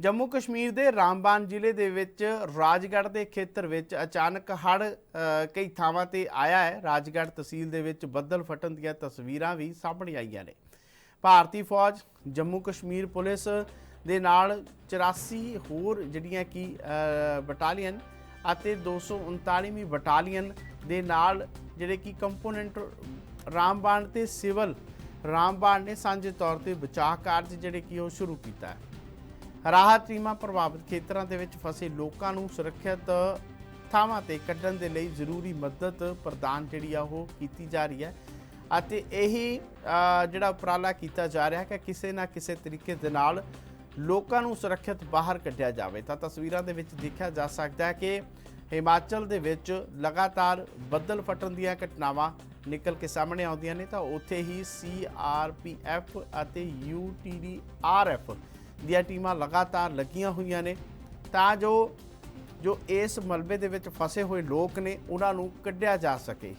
ਜੰਮੂ ਕਸ਼ਮੀਰ ਦੇ ਰਾਮਬਾਨ ਜ਼ਿਲ੍ਹੇ ਦੇ ਵਿੱਚ ਰਾਜਗੜ੍ਹ ਦੇ ਖੇਤਰ ਵਿੱਚ ਅਚਾਨਕ ਹੜ ਕਈ ਥਾਵਾਂ ਤੇ ਆਇਆ ਹੈ। ਰਾਜਗੜ੍ਹ ਤਹਿਸੀਲ ਦੇ ਵਿੱਚ ਬੱਦਲ ਫਟਣ ਦੀਆਂ ਤਸਵੀਰਾਂ ਵੀ ਸਾਹਮਣੇ ਆਈਆਂ ਨੇ। ਭਾਰਤੀ ਫੌਜ ਜੰਮੂ ਕਸ਼ਮੀਰ ਪੁਲਿਸ ਦੇ ਨਾਲ 84 ਹੋਰ ਜਿਹੜੀਆਂ ਕਿ ਬਟਾਲੀਅਨ ਅਤੇ 239ਵੀਂ ਬਟਾਲੀਅਨ ਦੇ ਨਾਲ ਜਿਹੜੇ ਕਿ ਕੰਪੋਨੈਂਟ ਰਾਮਬਾਨ ਤੇ ਸਿਵਲ ਰਾਮਬਾਨ ਨੇ ਸਾਂਝੇ ਤੌਰ ਤੇ ਬਚਾਅ ਕਾਰਜ ਜਿਹੜੇ ਕਿ ਉਹ ਸ਼ੁਰੂ ਕੀਤਾ ਹੈ। ਰਾਹਤ ਟੀਮਾਂ ਪ੍ਰਭਾਵਿਤ ਖੇਤਰਾਂ ਦੇ ਵਿੱਚ ਫਸੇ ਲੋਕਾਂ ਨੂੰ ਸੁਰੱਖਿਅਤ ਥਾਵਾਂ ਤੇ ਕੱਢਣ ਦੇ ਲਈ ਜ਼ਰੂਰੀ ਮਦਦ ਪ੍ਰਦਾਨ ਜਿਹੜੀ ਆ ਉਹ ਕੀਤੀ ਜਾ ਰਹੀ ਹੈ। ਅਤੇ ਇਹੀ ਜਿਹੜਾ ਉਪਰਾਲਾ ਕੀਤਾ ਜਾ ਰਿਹਾ ਹੈ ਕਿ ਕਿਸੇ ਨਾ ਕਿਸੇ ਤਰੀਕੇ ਦੇ ਨਾਲ ਲੋਕਾਂ ਨੂੰ ਸੁਰੱਖਿਅਤ ਬਾਹਰ ਕੱਢਿਆ ਜਾਵੇ। ਤਾਂ ਤਸਵੀਰਾਂ ਦੇ ਵਿੱਚ ਦੇਖਿਆ ਜਾ ਸਕਦਾ ਹੈ ਕਿ ਹਿਮਾਚਲ ਦੇ ਵਿੱਚ ਲਗਾਤਾਰ ਬੱਦਲ ਫਟਣ ਦੀਆਂ ਘਟਨਾਵਾਂ ਨਿਕਲ ਕੇ ਸਾਹਮਣੇ ਆਉਂਦੀਆਂ ਨੇ। ਤਾਂ ਉੱਥੇ ਹੀ ਸੀਆਰਪੀਐਫ ਅਤੇ ਯੂਟੀਡੀਆਰਐਫ ਦੀਆਂ ਟੀਮਾਂ ਲਗਾਤਾਰ ਲੱਗੀਆਂ ਹੋਈਆਂ ਨੇ, ਤਾਂ ਜੋ ਜੋ ਇਸ ਮਲਬੇ ਦੇ ਵਿੱਚ ਫਸੇ ਹੋਏ ਲੋਕ ਨੇ, ਉਹਨਾਂ ਨੂੰ ਕੱਢਿਆ ਜਾ ਸਕੇ।